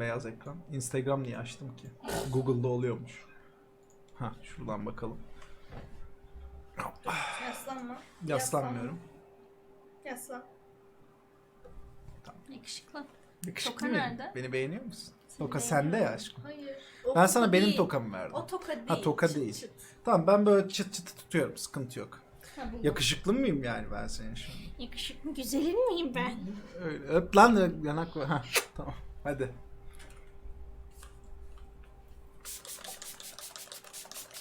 beyaz ekran. Instagram niye açtım ki? Google'da oluyormuş. Ha şuradan bakalım. Yaslanma. Yaslanmıyorum. Yaslan. Yakışıklı. Yakışıklı Toka mıyım? nerede? Beni beğeniyor musun? Seni Toka sende ya aşkım. Hayır. Ben sana benim değil. tokamı verdim. O toka değil. Ha, toka çıt değil. çıt. Tamam ben böyle çıt çıt tutuyorum. Sıkıntı yok. Ha, bu- Yakışıklı mıyım yani ben senin şimdi? Yakışıklı güzelin miyim ben? Öyle. Öp lan yanak. Ha tamam. Hadi.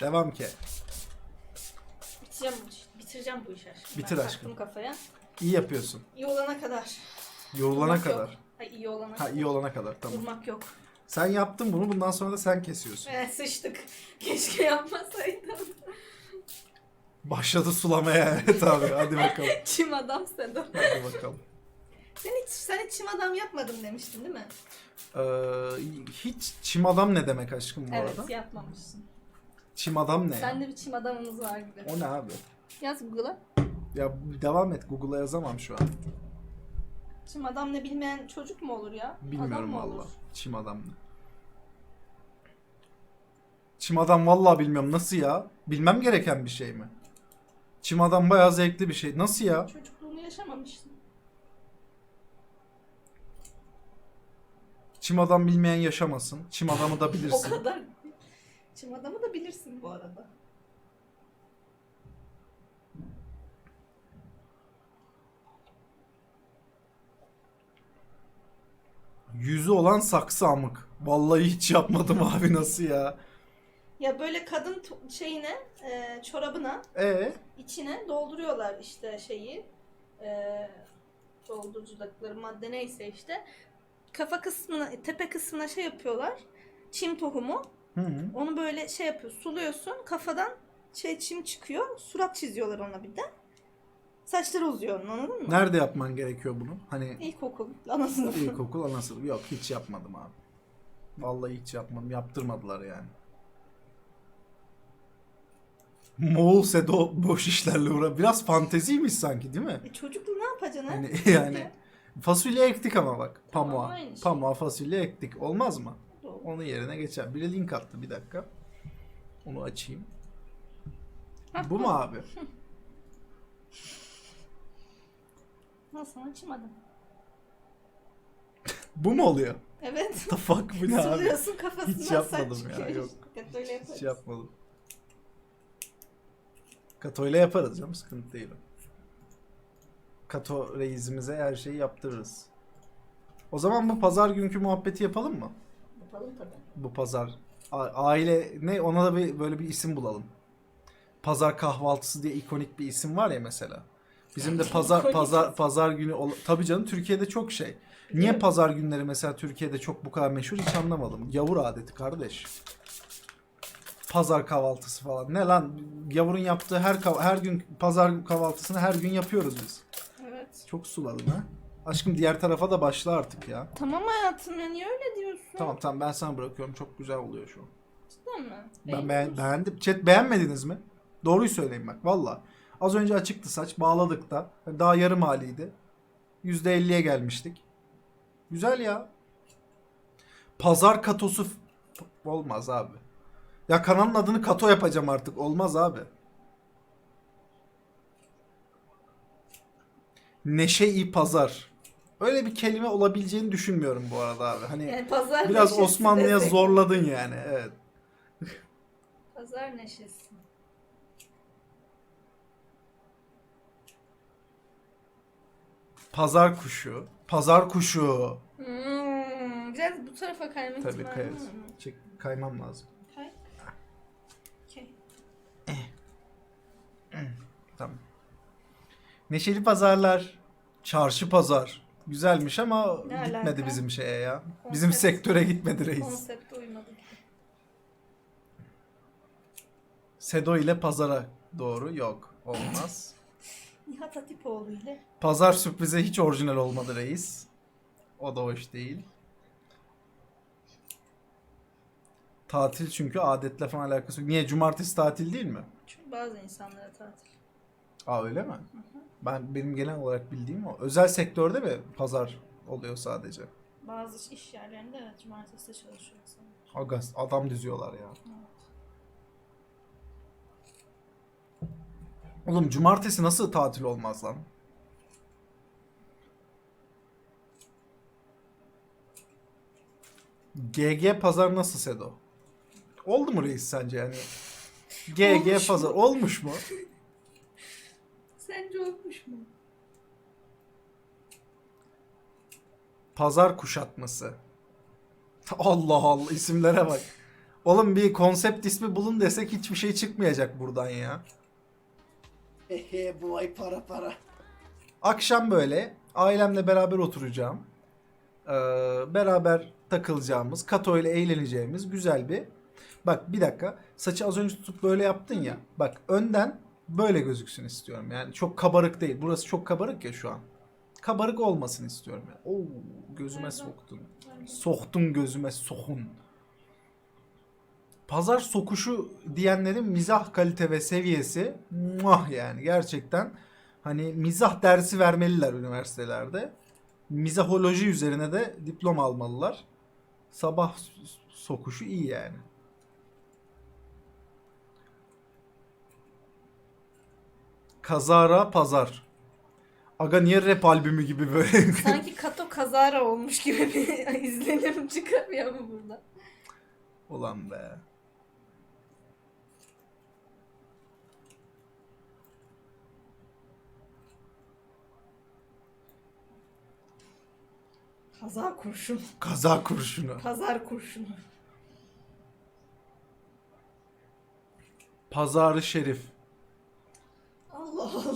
Devam ki. Bitireceğim bu işi. Bitireceğim bu işi aşkım. Bitir ben aşkım. taktım kafaya. İyi yapıyorsun. İyi olana kadar. Yorulana Durmak kadar. Yok. Hayır iyi olana Ha kadar. iyi olana kadar tamam. Durmak yok. Sen yaptın bunu bundan sonra da sen kesiyorsun. Evet sıçtık. Keşke yapmasaydım. Başladı sulamaya evet abi hadi bakalım. Çim adam Sedo. Hadi bakalım. Sen hiç, sen hiç çim adam yapmadım demiştin değil mi? Ee, hiç çim adam ne demek aşkım bu evet arada? yapmamışsın. Çim adam ne ya? Sende bir çim adamınız var gibi. O ne abi? Yaz Google'a. Ya devam et Google'a yazamam şu an. Çim adam ne bilmeyen çocuk mu olur ya? adam Bilmiyorum mı valla. olur? Çim adam ne? Çim adam vallahi bilmiyorum. Nasıl ya? Bilmem gereken bir şey mi? Çim adam bayağı zevkli bir şey. Nasıl ya? Çocukluğunu yaşamamışsın. Çim adam bilmeyen yaşamasın. Çim adamı da O bilirsin. kadar. Çim adamı da bilirsin bu arada. Yüzü olan saksı amık. Vallahi hiç yapmadım abi nasıl ya? Ya böyle kadın to- şeyine, e, çorabına, E içine dolduruyorlar işte şeyi. E, doldurucudakları madde neyse işte. Kafa kısmına, tepe kısmına şey yapıyorlar. Çim tohumu. Hı hı. Onu böyle şey yapıyor, suluyorsun. Kafadan şey çim çıkıyor. Surat çiziyorlar ona bir de. Saçları uzuyor onun anladın mı? Nerede yapman gerekiyor bunu? Hani İlkokul, ana sınıfı. ilkokul, ana sınıfı. Yok hiç yapmadım abi. Vallahi hiç yapmadım. Yaptırmadılar yani. Moğol Sedo boş işlerle uğra. Biraz fanteziymiş sanki değil mi? E çocukluğu ne yapacaksın ha? Hani yani fasulye ektik ama bak. Tamam, Pamuğa. aynı şey. Pamuğa fasulye ektik. Olmaz mı? Onun yerine geçer. Bir de link attı bir dakika. Onu açayım. Bu mu abi? Çim adam. Bu mu oluyor? Evet. The fuck bu ne abi? Suluyorsun Hiç yapmadım ya, yok. Öyle yaparız. Hiç yapmadım. Kato'yla yaparız canım sıkıntı değil. Kato reisimize her şeyi yaptırırız. O zaman bu pazar günkü muhabbeti yapalım mı? Yapalım tabii. Bu pazar. A- aile ne ona da bir böyle bir isim bulalım. Pazar kahvaltısı diye ikonik bir isim var ya mesela. Bizim de pazar İkonik pazar isim. pazar günü ol- tabii canım Türkiye'de çok şey. Niye Evet. pazar günleri mesela Türkiye'de çok bu kadar meşhur hiç anlamadım. Yavur adeti kardeş. Pazar kahvaltısı falan. Ne lan? Yavurun yaptığı her kav- her gün pazar kahvaltısını her gün yapıyoruz biz. Evet. Çok suladın ha. Aşkım diğer tarafa da başla artık ya. Tamam hayatım ya niye öyle diyorsun? Tamam tamam ben sana bırakıyorum. Çok güzel oluyor şu an. Cidden mi? Ben beğen- beğendim. Chat beğenmediniz mi? Doğruyu söyleyin bak valla. Az önce açıktı saç. Bağladık da. Daha yarım haliydi. %50'ye gelmiştik. Güzel ya. Pazar katosu f- olmaz abi. Ya kanalın adını kato yapacağım artık. Olmaz abi. Neşe-i pazar. Öyle bir kelime olabileceğini düşünmüyorum bu arada abi. Hani Yani pazar biraz Osmanlı'ya zorladın yani. Evet. Pazar neşesi. Pazar kuşu. Pazar kuşu. Hmm, biraz bu tarafa kayma Tabii kayarız. var mı? Çek, kaymam lazım. Kay. Okey. Tamam. Neşeli pazarlar. Çarşı pazar. Güzelmiş ama Ne gitmedi alaka? bizim şeye ya. Bizim Konsept- sektöre gitmedi reis. Konsepte uymadı. Sedo ile pazara doğru yok. Olmaz. Nihat Hatipoğlu ile. Pazar sürprize hiç orijinal olmadı reis. O da hoş değil. Tatil çünkü adetle falan alakası yok. Niye? Cumartesi tatil değil mi? Çünkü bazı insanlara tatil. Aa öyle mi? Ben benim genel olarak bildiğim o. Özel sektörde mi pazar oluyor sadece? Bazı iş yerlerinde evet cumartesi de çalışıyor insanlar. Aga adam diziyorlar ya. Oğlum cumartesi nasıl tatil olmaz lan? GG pazar nasıl Sedo? Oldu mu reis sence yani? GG Olmuş pazar olmuş mu? Sence olmuş mu? Pazar kuşatması. Allah Allah isimlere bak. Oğlum bir konsept ismi bulun desek hiçbir şey çıkmayacak buradan ya. Ehe bu ay para para. Akşam böyle ailemle beraber oturacağım. Ee, beraber takılacağımız, Kato ile eğleneceğimiz güzel bir... Bak bir dakika. Saçı az önce tutup böyle yaptın ya. Bak önden böyle gözüksün istiyorum. Yani çok kabarık değil. Burası çok kabarık ya şu an. Kabarık olmasın istiyorum. Yani. Oo, gözüme soktun. Soktun gözüme sokun. Pazar sokuşu diyenlerin mizah kalite ve seviyesi muah yani gerçekten hani mizah dersi vermeliler üniversitelerde. Mizaholoji üzerine de diploma almalılar. Sabah sokuşu iyi yani. Kazara pazar. Aga niye rap albümü gibi böyle? Sanki Kato kazara olmuş gibi bir izlenim çıkamıyor mu burada? Ulan be. Kaza kurşun. Kaza kurşunu. Pazar kurşunu. Pazarı Şerif. Allah Allah.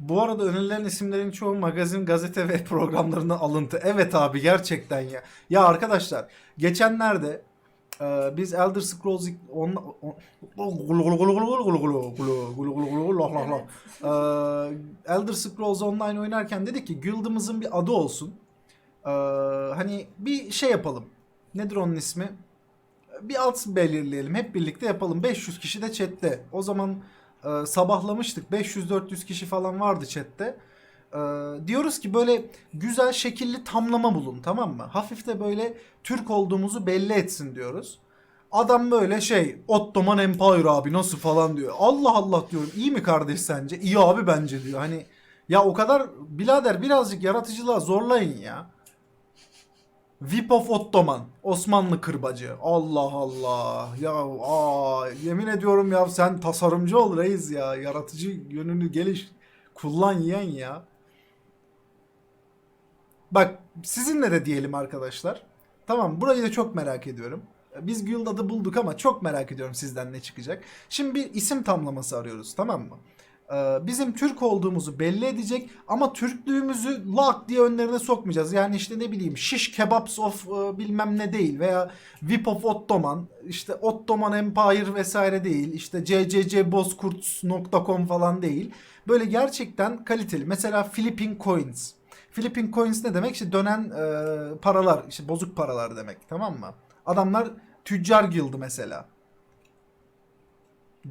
Bu arada önerilen isimlerin çoğu magazin, gazete ve programlarından alıntı. Evet abi gerçekten ya. Ya arkadaşlar geçenlerde e, biz Elder Scrolls on, on, E, Elder Scrolls Online oynarken dedik ki guild'ımızın bir adı olsun. E, hani bir şey yapalım. Nedir onun ismi? Bir alt belirleyelim. Hep birlikte yapalım. 500 kişi de chatte. O zaman e, sabahlamıştık. 500-400 kişi falan vardı chatte. E, diyoruz ki böyle güzel şekilli tamlama bulun tamam mı? Hafif de böyle Türk olduğumuzu belli etsin diyoruz. Adam böyle şey Ottoman Empire abi nasıl falan diyor. Allah Allah diyorum iyi mi kardeş sence? İyi abi bence diyor. Hani ya o kadar birader birazcık yaratıcılığa zorlayın ya. Vip of Ottoman. Osmanlı kırbacı. Allah Allah. Ya aa, yemin ediyorum ya sen tasarımcı ol reis ya. Yaratıcı yönünü geliş kullan yiyen ya. Bak sizinle de diyelim arkadaşlar. Tamam burayı da çok merak ediyorum. Biz Guild adı bulduk ama çok merak ediyorum sizden ne çıkacak. Şimdi bir isim tamlaması arıyoruz tamam mı? Ee, bizim Türk olduğumuzu belli edecek ama Türklüğümüzü lak diye önlerine sokmayacağız. Yani işte ne bileyim şiş kebabs of e, bilmem ne değil veya Vip of Ottoman işte Ottoman Empire vesaire değil işte cccbozkurt.com falan değil. Böyle gerçekten kaliteli. Mesela Philippine Coins. Philippine Coins ne demek? İşte dönen e, paralar, işte bozuk paralar demek tamam mı? Adamlar tüccar guildı mesela.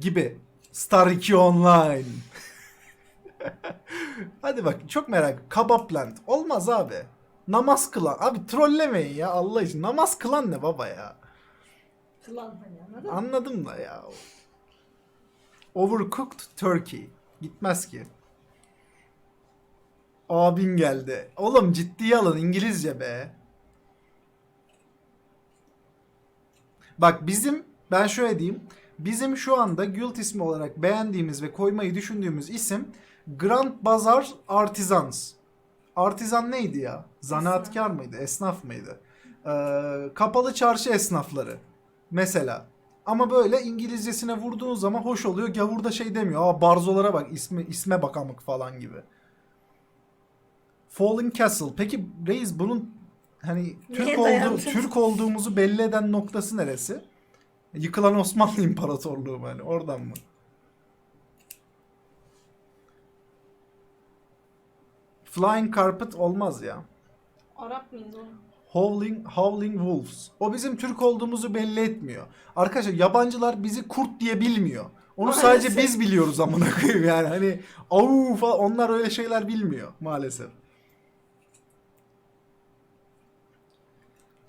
Gibi. Star 2 Online. Hadi bak çok merak. Kabapland. Olmaz abi. Namaz kılan. Abi trollemeyin ya Allah için. Namaz kılan ne baba ya? Kılan hani anladın mı? Anladım da ya. Overcooked Turkey. Gitmez ki. Abin geldi. Oğlum ciddiye alın İngilizce be. Bak bizim ben şöyle diyeyim. Bizim şu anda Guild ismi olarak beğendiğimiz ve koymayı düşündüğümüz isim Grand Bazaar Artisans. Artizan neydi ya? Zanaatkar mıydı? Esnaf mıydı? Ee, kapalı çarşı esnafları. Mesela. Ama böyle İngilizcesine vurduğun zaman hoş oluyor. Gavur da şey demiyor. Aa barzolara bak ismi, isme bak amık falan gibi. Falling Castle. Peki reis bunun hani Türk olduğu? Türk olduğumuzu belli eden noktası neresi? Yıkılan Osmanlı İmparatorluğu mu hani oradan mı? Flying Carpet olmaz ya. Arap mıydı o? Howling, Howling Wolves. O bizim Türk olduğumuzu belli etmiyor. Arkadaşlar yabancılar bizi kurt diye bilmiyor. Onu Maalesef. sadece biz biliyoruz amına koyayım yani. Hani au falan onlar öyle şeyler bilmiyor maalesef.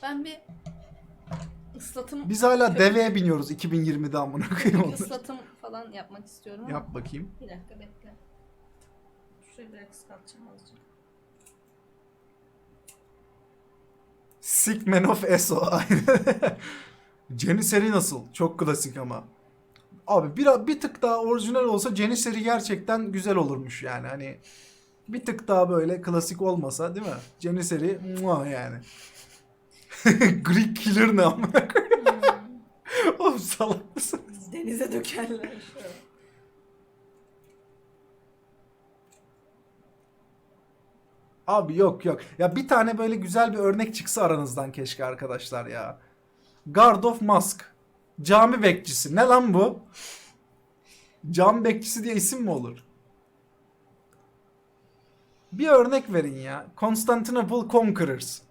Ben bir ıslatım Biz hala deveye biniyoruz 2020'de amına koyayım onu. ıslatım falan yapmak istiyorum ama. Yap bakayım. Bir dakika bekle. Şurayı biraz kısaltacağım azıcık. Sick Man of Eso. Aynen. Janissary nasıl? Çok klasik ama. Abi bir, bir tık daha orijinal olsa Janissary gerçekten güzel olurmuş yani. Hani bir tık daha böyle klasik olmasa değil mi? Janissary muah yani. Greek Killer ne amına koyayım? Oğlum salak mısın? Denize dökerler. Abi yok yok. Ya bir tane böyle güzel bir örnek çıksa aranızdan keşke arkadaşlar ya. Guard of Mask. Cami bekçisi. Ne lan bu? Cami bekçisi diye isim mi olur? Bir örnek verin ya. Constantinople Conquerors.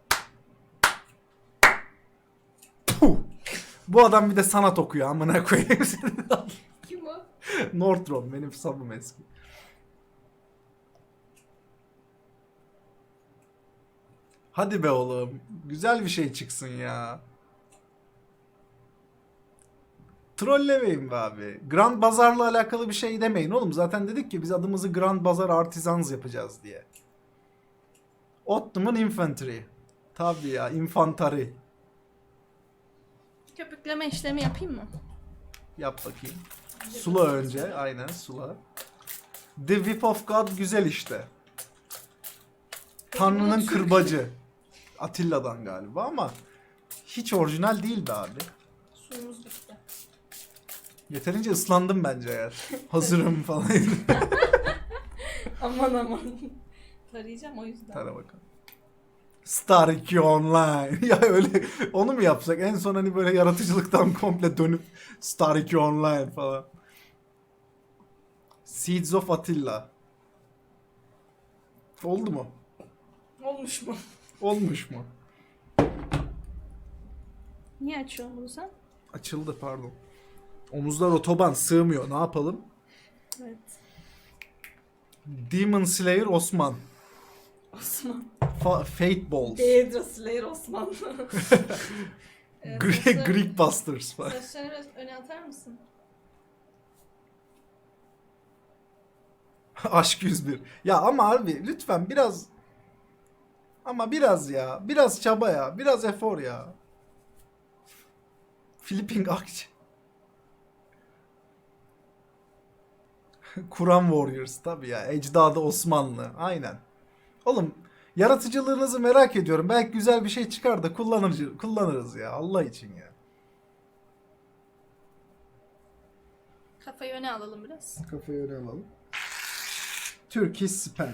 Bu adam bir de sanat okuyor amına koyayım seni. Kim o? Northrop benim sabım eski. Hadi be oğlum. Güzel bir şey çıksın ya. Trollemeyin be abi. Grand Bazar'la alakalı bir şey demeyin oğlum. Zaten dedik ki biz adımızı Grand Bazar Artisans yapacağız diye. Ottoman Infantry. Tabii ya, infantry. Köpükleme işlemi yapayım mı? Yap bakayım. Sula önce. Aynen sula. The Whip of God güzel işte. Tanrı'nın kırbacı. Atilla'dan galiba ama hiç orijinal değil be abi. Suyumuz bitti. Yeterince ıslandım bence eğer. Hazırım falan. Aman aman. Tarayacağım o yüzden. Tara bakalım. Star 2 Online. ya öyle onu mu yapsak? En son hani böyle yaratıcılıktan komple dönüp Star 2 Online falan. Seeds of Attila. Oldu mu? Olmuş mu? Olmuş mu? Niye açıyorsun bunu sen? Açıldı pardon. Omuzlar otoban sığmıyor. Ne yapalım? Evet. Demon Slayer Osman. Osman. Fa- Fate Balls. Deidre Slayer Osman. Ee, Greek, saçları- Greek Busters falan. Öne atar mısın? Aşk 101. Ya ama harbi lütfen biraz ama biraz ya. Biraz çaba ya. Biraz efor ya. Flipping Akç. Kur'an Warriors tabii ya. Ecdadı Osmanlı. Aynen. Oğlum yaratıcılığınızı merak ediyorum. Belki güzel bir şey çıkar da kullanırız, kullanırız ya. Allah için ya. Kafayı öne alalım biraz. Kafayı öne alalım. Turkish Spam.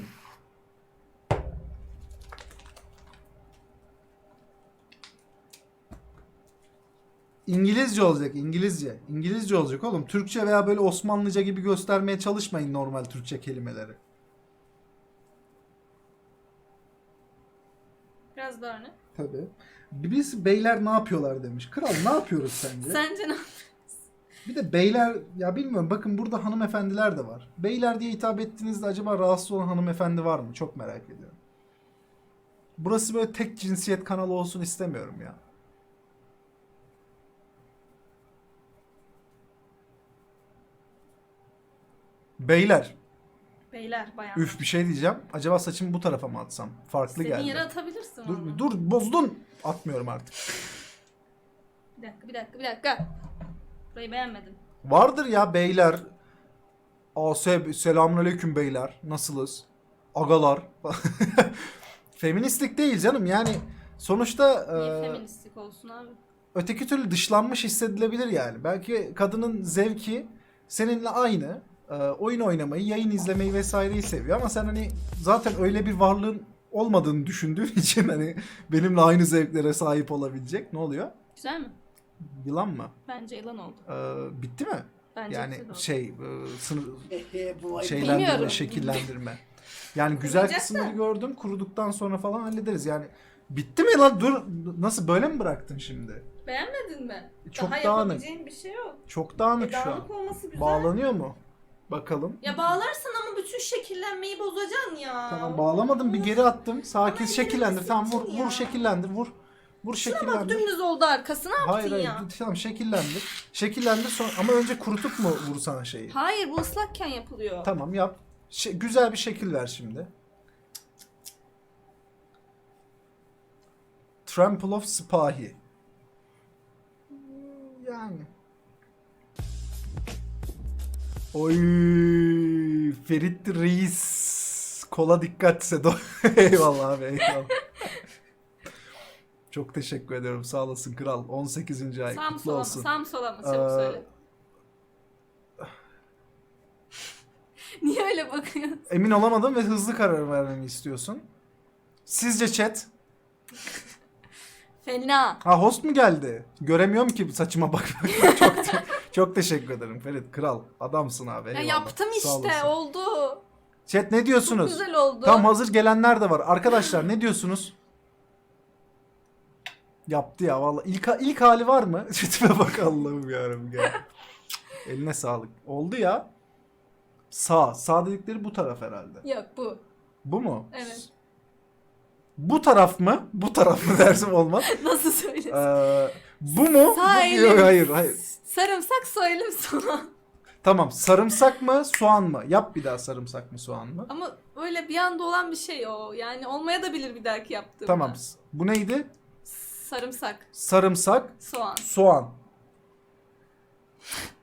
İngilizce olacak, İngilizce. İngilizce olacak oğlum. Türkçe veya böyle Osmanlıca gibi göstermeye çalışmayın normal Türkçe kelimeleri. Öne. Tabii. Birisi beyler ne yapıyorlar demiş. Kral ne yapıyoruz sence? Sence ne? Bir de beyler ya bilmiyorum bakın burada hanımefendiler de var. Beyler diye hitap ettiğinizde acaba rahatsız olan hanımefendi var mı? Çok merak ediyorum. Burası böyle tek cinsiyet kanalı olsun istemiyorum ya. Beyler, Beyler bayan. üf bir şey diyeceğim. Acaba saçımı bu tarafa mı atsam? Farklı İstediğin geldi. yere atabilirsin Dur, onu. dur bozdun. Atmıyorum artık. Bir dakika bir dakika bir dakika. Burayı beğenmedim. Vardır ya beyler. AS selamünaleyküm beyler. Nasılız? Agalar. Feministlik değil canım yani sonuçta Niye e, feministlik olsun abi? öteki türlü dışlanmış hissedilebilir yani. Belki kadının zevki seninle aynı. E, oyun oynamayı, yayın izlemeyi vesaireyi seviyor ama sen hani zaten öyle bir varlığın olmadığını düşündüğün için hani benimle aynı zevklere sahip olabilecek. Ne oluyor? Güzel mi? Yılan mı? Bence yılan oldu. E, bitti mi? Bence yani oldu. şey e, sınır, bu ay şeylendirme, Bilmiyorum. şekillendirme. Yani güzel kısımları gördüm. Kuruduktan sonra falan hallederiz. Yani bitti mi lan? Dur nasıl böyle mi bıraktın şimdi? Beğenmedin mi? Çok Daha dağınık. yapabileceğin bir şey yok. Çok dağınık E, şu an. dağınık olması güzel. Bağlanıyor mu? Bakalım. Ya bağlarsan ama bütün şekillenmeyi bozacaksın ya. Tamam bağlamadım bir geri attım. Sakin Ama şekillendir. Tamam vur vur şekillendir vur. Vur Bak şekillendir. dümdüz oldu arkası ne yaptın Hayır hayır ya? tamam şekillendir. Şekillendir sonra ama önce kurutup mu vursana şeyi? Hayır bu ıslakken yapılıyor. Tamam yap. Şey- güzel bir şekil ver şimdi. Trample of Spahi. Yani. Oy Ferit Reis. Kola dikkat Sedo. eyvallah abi eyvallah. Çok teşekkür ediyorum. Sağ olasın kral. 18. ay Sağ mı kutlu sola mı? olsun. Sağ mı sola mı? Ee, söyle. Niye öyle bakıyorsun? Emin olamadım ve hızlı karar vermemi istiyorsun. Sizce chat? Fena. Ha host mu geldi? Göremiyorum ki saçıma bak. çok çok teşekkür ederim Ferit kral. Adamsın abi. Ya eyvallah. yaptım Sağ işte olasın. oldu. Chat ne Çok diyorsunuz? güzel oldu. Tam hazır gelenler de var. Arkadaşlar ne diyorsunuz? Yaptı ya vallahi. İlk, ilk hali var mı? Chatime bak Allah'ım yarabbim ya. Eline sağlık. Oldu ya. Sağ. Sağ dedikleri bu taraf herhalde. Yok bu. Bu mu? Evet. Bu taraf mı? Bu taraf mı dersim olmaz. Nasıl söylesin? Ee, bu mu? Sağ Bu- elim. Yok, hayır hayır. Sarımsak soyalım soğan. Tamam sarımsak mı soğan mı? Yap bir daha sarımsak mı soğan mı? Ama öyle bir anda olan bir şey o. Yani olmaya da bilir bir dahaki yaptığımda. Tamam. Bu neydi? Sarımsak, Sarımsak, soğan. soğan.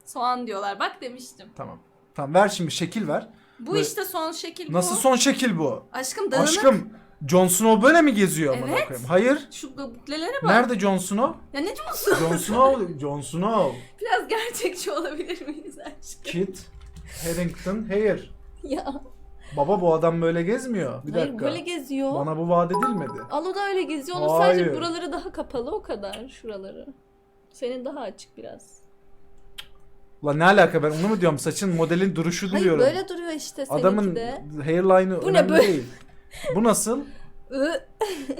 Soğan diyorlar. Bak demiştim. Tamam. Tamam ver şimdi şekil ver. Bu Böyle- işte son şekil Nasıl bu. son şekil bu? Aşkım dağınık. Aşkım Jon Snow böyle mi geziyor amına Evet. koyayım? Hayır. Şu buklelere bak. Nerede Jon Snow? Ya ne diyorsun? Jon Snow, Jon Snow. Biraz gerçekçi olabilir miyiz aşkım? Kit Harington Hair. Ya. Baba bu adam böyle gezmiyor. Bir Hayır dakika. böyle geziyor. Bana bu vaat edilmedi. Alo da öyle geziyor. Onun Hayır. sadece buraları daha kapalı o kadar şuraları. Senin daha açık biraz. Ulan ne alaka ben onu mu diyorum saçın modelin duruşu Hayır diyorum. böyle duruyor işte seninki Adamın de. hairline'ı Bu ne önemli böyle? değil. Bu nasıl?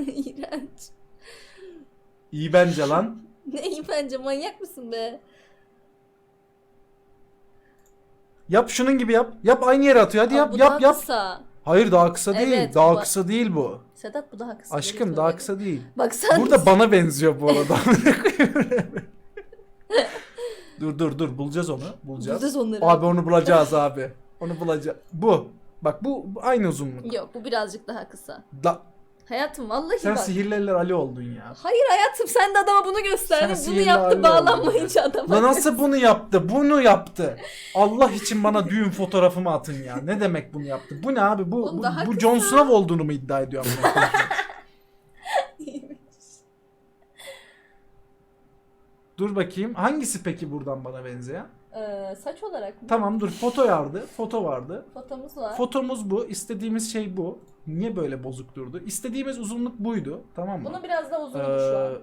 İğrenç. İyi bence lan. Ne iyi bence manyak mısın be? Yap şunun gibi yap. Yap aynı yere atıyor. Hadi Ama yap bu yap daha yap. Kısa. Hayır daha kısa değil. Evet, daha bu- kısa değil bu. Sedat bu daha kısa. Aşkım daha kısa değil. Bak sen Burada bana benziyor bu arada. dur dur dur bulacağız onu. Bulacağız. Bulacağız onları. Abi onu bulacağız abi. Onu bulacağız. Bu. Bak bu, aynı uzunluk. Yok bu birazcık daha kısa. Da, Hayatım vallahi sen bak. sihirli eller Ali oldun ya. Hayır hayatım sen de adama bunu gösterdin. Sen Bunu sihirli yaptı halde bağlanmayınca adama. Lan nasıl bunu yaptı? Bunu yaptı. Allah için bana düğün fotoğrafımı atın ya. Ne demek bunu yaptı? Bu ne abi? Bu Oğlum bu, daha bu kısa. Jon Snow olduğunu mu iddia ediyor? amına koyayım? Dur bakayım. Hangisi peki buradan bana benzeyen? Ee, saç olarak mı? Tamam dur. Foto vardı. Foto vardı. Fotomuz var. Fotomuz bu. İstediğimiz şey bu. Niye böyle bozuk durdu? İstediğimiz uzunluk buydu. Tamam mı? Bunun biraz daha uzundu Ee, şu an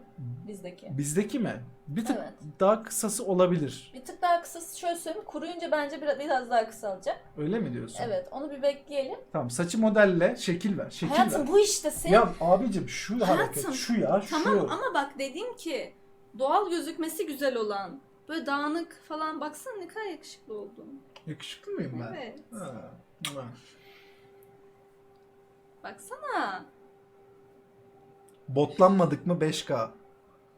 bizdeki. bizdeki mi? Bir tık Evet. daha kısası olabilir. Bir tık daha kısası şöyle söyleyeyim. Kuruyunca bence biraz, biraz daha kısalacak. Öyle mi diyorsun? Evet onu bir bekleyelim. Tamam saçı modelle şekil ver. Şekil Hayatım ver. bu işte senin. Ya abicim şu Hayatım, hareket şu ya şu. Tamam ama bak dedim ki doğal gözükmesi güzel olan. Böyle dağınık falan baksana ne kadar yakışıklı oldun. Yakışıklı mıyım ben? Evet. Ha, ha. Baksana. Botlanmadık mı 5K?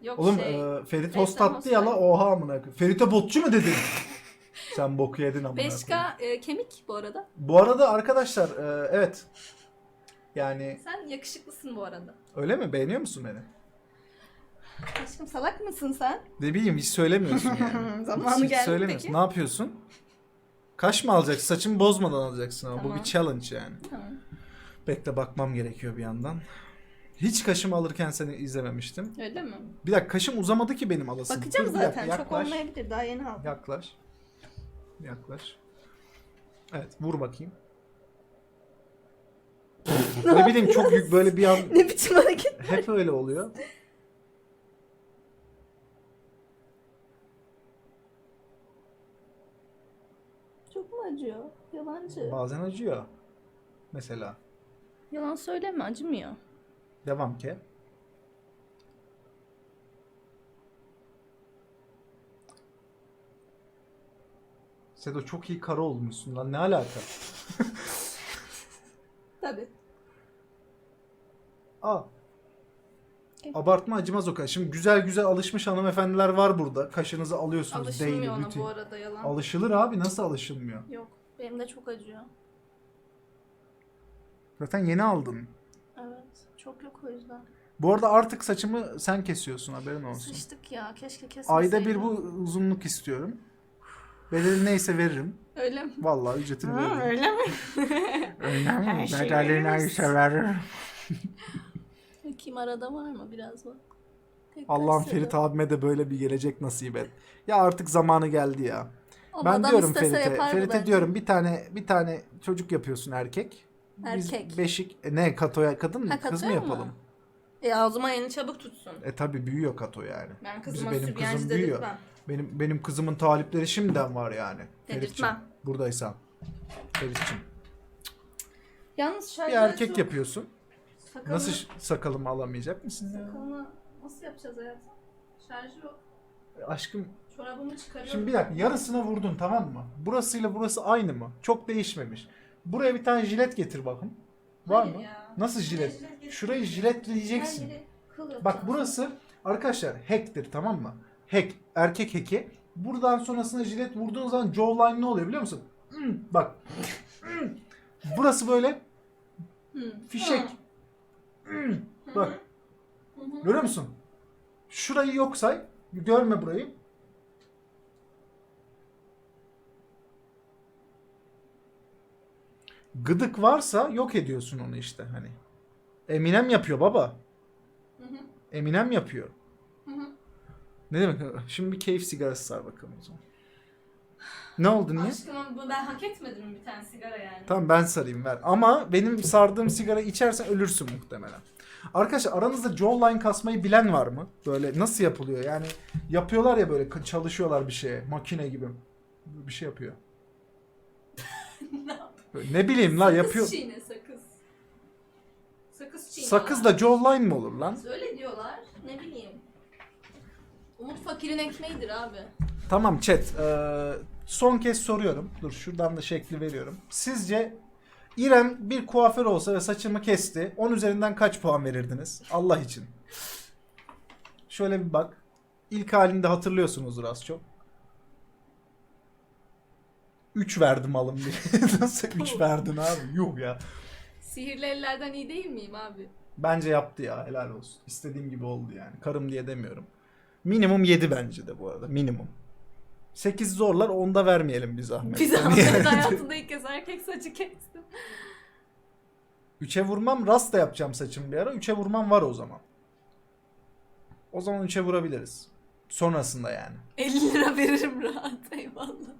Yok Oğlum şey. e, Ferit host attı ya la oha amına koyayım. Ferit'e botçu mu dedin? Sen boku yedin amına koyayım. 5K e, kemik bu arada. Bu arada arkadaşlar e, evet. Yani Sen yakışıklısın bu arada. öyle mi? Beğeniyor musun beni? Aşkım salak mısın sen? Ne bileyim hiç söylemiyorsun yani. Zamanı hiç geldi söylemiyorsun. peki. Ne yapıyorsun? Kaş mı alacaksın? Saçımı bozmadan alacaksın ama bu Tamam. bir challenge yani. Tamam. Bekle bakmam gerekiyor bir yandan. Hiç kaşımı alırken seni izlememiştim. Öyle mi? Bir dakika kaşım uzamadı ki benim alasım. Bakacağım Dur bir dakika, zaten. Çok yaklaş. olmayabilir. Daha yeni aldım. Yaklaş. Yaklaş. Evet vur bakayım. ne bileyim çok yük böyle bir an Ne biçim hareket? hep öyle oluyor. acıyor. Yalancı. Bazen acıyor. Mesela. Yalan söyleme acımıyor. Devam ki. Sedo çok iyi kara olmuşsun lan ne alaka? Tabii. Aa Abartma acımaz o kadar. Şimdi güzel güzel alışmış hanımefendiler var burada. Kaşınızı alıyorsunuz. Alışılmıyor daily, ona rutin. bu arada yalan. Alışılır abi nasıl alışılmıyor? Yok. Benim de çok acıyor. Zaten yeni aldın. Evet. Çok yok o yüzden. Bu arada artık saçımı sen kesiyorsun haberin olsun. Sıçtık ya. Keşke kesmeseydim. Ayda bir bu uzunluk istiyorum. Bedeli neyse veririm. Öyle mi? Vallahi ücretini veririm. öyle mi? Öyle mi? Her Bedelini veririz. neyse veririm. Kim arada var mı biraz bak. Allah'ım Ferit abime de böyle bir gelecek nasip et. Ya artık zamanı geldi ya. Ama ben adam diyorum istese Ferit'e, yapar Ferit'e bence. diyorum bir tane bir tane çocuk yapıyorsun erkek. Biz Erkek. beşik e, ne katoya kadın mı? Ha, Kız mı katoya mı? yapalım? E o zaman elini çabuk tutsun. E tabi büyüyor kato yani. Ben Biz- kızıma benim sübyancı kızım büyüyor. dedirtmem. Benim benim kızımın talipleri şimdiden var yani. Ferit'ciğim Dedirtmem. buradaysan. Ferit'ciğim. Yalnız Bir şarjı erkek çok- yapıyorsun. Sakalını, Nasıl ş- sakalımı alamayacak mısın ya? Sakalını nasıl yapacağız hayatım? Şarjı yok. Aşkım Çorabımı çıkarıyorum. Şimdi bir dakika yarısına vurdun tamam mı? Burasıyla burası aynı mı? Çok değişmemiş. Buraya bir tane jilet getir bakın. Var Hayır mı? ya. Nasıl jilet? getir. Şurayı Her jiletleyeceksin. yeri kıl yapacağım. Bak burası arkadaşlar hack'tir tamam mı? Hack. Erkek hack'i. Buradan sonrasına jilet vurduğun zaman jawline ne oluyor biliyor musun? Hmm, bak. Hmm. Burası böyle Hı. fişek. Hmm, Bak. Görüyor musun? Şurayı yok say. Görme burayı. Gıdık varsa yok ediyorsun onu işte hani. Eminem yapıyor baba. Eminem yapıyor. Ne demek? Şimdi bir keyif sigarası sar bakalım o zaman. Ne oldu niye? Aşkım bu- ben hak etmedim bir tane sigara yani? Tamam ben sarayım ver. Ama benim sardığım sigara içersen ölürsün muhtemelen. Arkadaşlar aranızda jawline kasmayı bilen var mı? Böyle nasıl yapılıyor? Yani yapıyorlar ya böyle çalışıyorlar bir şeye. Makine gibi. Bir şey yapıyor. ne yap- Böyle ne bileyim la yapıyor. Sakız çiğne sakız. Sakız çiğne. Sakızla jawline mi olur lan? Öyle diyorlar. Ne bileyim. Umut fakirin ekmeğidir abi. Tamam chat. eee, son kez soruyorum. Dur şuradan da şekli veriyorum. Sizce İrem bir kuaför olsa ve saçımı kesti. 10 üzerinden kaç puan verirdiniz? Allah için. Şöyle bir bak. İlk halinde hatırlıyorsunuzdur az çok. 3 verdim alım diye. Nasıl 3 verdin abi? Yuh ya. Sihirli ellerden iyi değil miyim abi? Bence yaptı ya helal olsun. İstediğim gibi oldu yani. Karım diye demiyorum. Minimum 7 bence de bu arada. Minimum. 8 zorlar onda vermeyelim biz Ahmet. Biz Ahmet'in hayatında ilk kez erkek saçı kestim. 3'e vurmam rasta yapacağım saçımı bir ara. 3'e vurmam var o zaman. O zaman 3'e vurabiliriz. Sonrasında yani. 50 lira veririm rahat eyvallah.